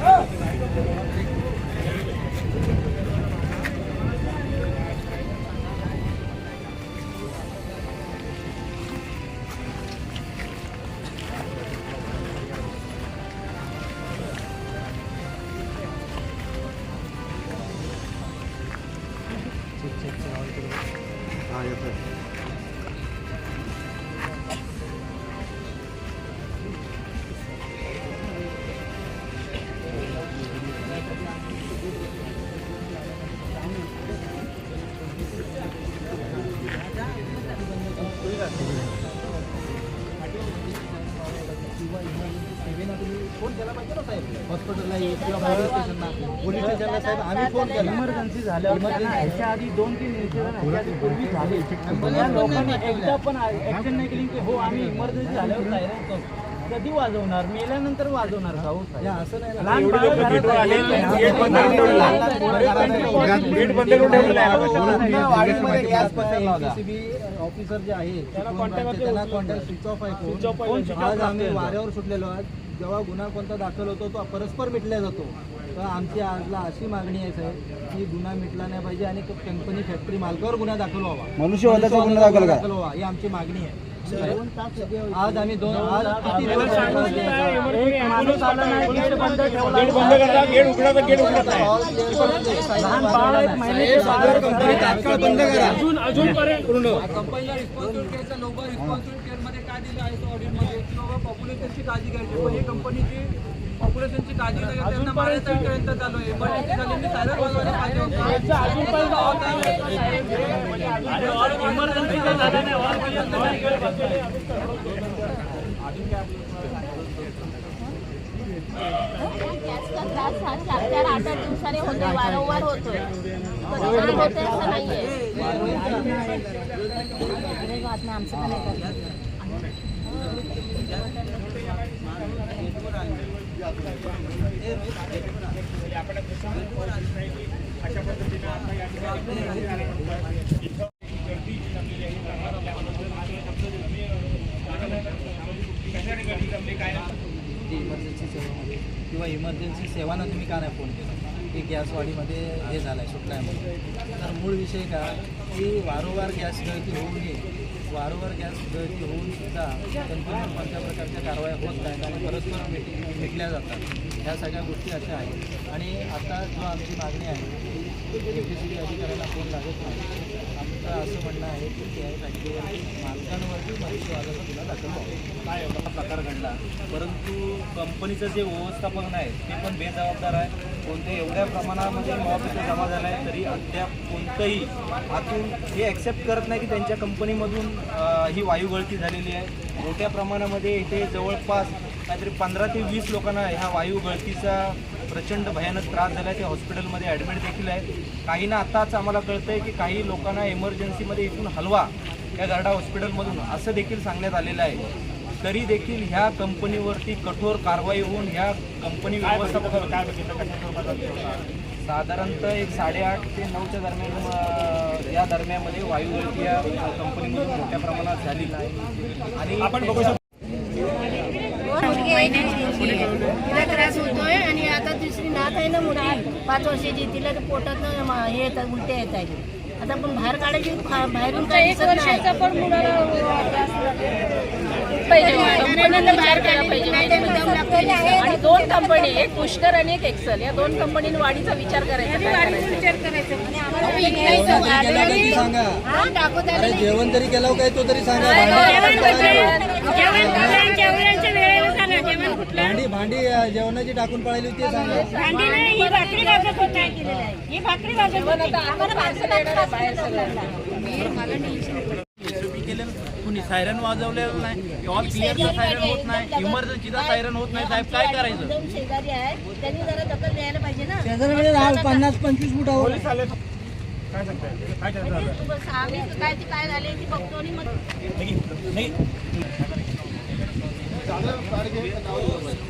Phone हॉस्पिटलला ये किंवा पोलीस स्टेशनला पोलीस स्टेशनला साहेब आम्ही फोन केला. इमर्जन्सी झाल्यावर त्यांना ह्याच्या आधी दोन तीन इन्सिडेंट ह्याच्या आधी पूर्वी झाले. या लोकांनी एकदा पण ऍक्शन नाही केली की हो आम्ही इमर्जन्सी झाल्यावर सायरन करतो. कधी वाजवणार? मेल्यानंतर वाजवणार हे असं नाही. ACCB ऑफिसर जे आहे त्यांना कॉन्टॅक्ट स्विच ऑफ आहे. आज आम्ही वाऱ्यावर सुटलेलो आहोत. जेव्हा गुन्हा कोणता दाखल होतो तो परस्पर मिटला जातो. तर आमची आजला अशी मागणी आहे साहेब की गुन्हा मिटला नाही पाहिजे आणि कंपनी फॅक्टरी मालकावर गुन्हा दाखल व्हावा. गुन्हा दाखल. व्हावा ही आमची मागणी आहे. आज आम्ही दोन आज किती दिवस लहान बाळ आहेत बंद करा. अजून अजूनपर्यंत कंपनीला रिस्पॉन्सिबिलिटी केअरचा लोक रिस्पॉन्सिबिलिटी केअरमध्ये काय दिलं आहे तो ऑडिटमध्ये की बाबा पॉप्युलेशनची काळजी घ्यायची. पण ही कंपनीची पॉप्युलेशनची काळजी न घेता त्यांना मारायचा प्रयत्न चालू आहे इमर्जन्सी झाली मी सायरन वाजवायला पाहिजे होता नाही नाही हा दिवसाने होतोय वारंवार होतोय कधी होतोय असं नाहीये अरे इमर्जन्सी सेवेमध्ये किंवा इमर्जन्सी सेवांना तुम्ही का नाही फोन केला? की गॅसवाडीमध्ये हे झालं आहे सुटलं आहे म्हणून. तर मूळ विषय का की वारंवार गॅस गळती होऊ नये. वारंवार गॅस गळती होऊन सुद्धा कंपनीवर कोणत्या प्रकारच्या कारवाया होत नाहीत आणि परस्पर भेट भेटल्या जातात. ह्या सगळ्या गोष्टी अशा आहेत. आणि आता जो आमची मागणी आहे की अधिकाऱ्याला फोन लागत नाही. आमचं असं म्हणणं आहे की त्या फॅक्टरीवरती मालकांवरती मनुष्यवादाचा गुन्हा दाखल व्हावा काय एवढा प्रकार घडला? परंतु कंपनीचं जे व्यवस्थापन आहे ते पण बेजबाबदार आहे. कोणत्या एवढ्या प्रमाणामध्ये मॉब इथे जमा झाला आहे तरी अद्याप कोणतंही आतून हे ॲक्सेप्ट करत नाही की त्यांच्या कंपनीमधून ही वायू गळती झालेली आहे. मोठ्या प्रमाणामध्ये इथे जवळपास काहीतरी पंधरा ते वीस लोकांना ह्या वायू गळतीचा प्रचंड भयानक त्रास झाला आहे ते हॉस्पिटलमध्ये ॲडमिट देखील आहे काहींना आताच आम्हाला कळतं आहे की काही लोकांना इमर्जन्सीमध्ये इथून हलवा या गार्डा हॉस्पिटलमधून असं देखील सांगण्यात आलेलं आहे. तरी देखील ह्या कंपनीवरती कठोर कारवाई होऊन ह्या कंपनी साधारणतः एक साडेआठ ते नऊच्या दरम्यान या दरम्यामध्ये वायू गळती या कंपनीमधून मोठ्या प्रमाणात झालेली आहे. आणि आपण बघू शकतो तिला त्रास होतोय आणि आता दुसरी नात आहे ना पाच वर्षाची तिला तर पोटात हे येतात उलट्या येत आहेत आता पण बाहेर काढायची बाहेरून काही बाहेर पाहिजे आणि दोन कंपनी एक पुष्कर आणि एक एक्सल या दोन कंपनीने वाढीचा विचार करायचा काय करायचं? हा, जेवण तरी केलं काय? तो तरी सांगा भांडी भांडी अं, जेवणाची टाकून पळाली होती ते सांगा. केलेलं कुणी सायरन वाजवलेलं नाही. ऑल क्लिअरचा सायरन होत नाही. इमर्जन्सीचा सायरन होत नाही. साहेब काय करायचं? शेजारी आहे त्यांनी जरा दखल घ्यायला पाहिजे ना. पन्नास पंचवीस फुटावर. म्हणजे तू बस आम्ही काय ते काय झाले ते बघतो आणि मग पहिलं त्याचा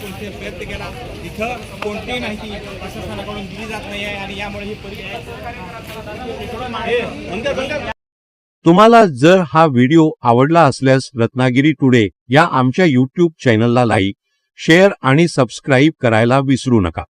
कोणतेही प्रयत्न केला इथं कोणतीही माहिती प्रशासनाकडून दिली जात नाही आहे आणि यामुळे ही परिस्थिती तुम्हाला जर हा व्हिडिओ आवडला असल्यास रत्नागिरी टुडे या आमच्या यूट्यूब चॅनलला लाईक शेअर आणि सबस्क्राईब करायला विसरू नका.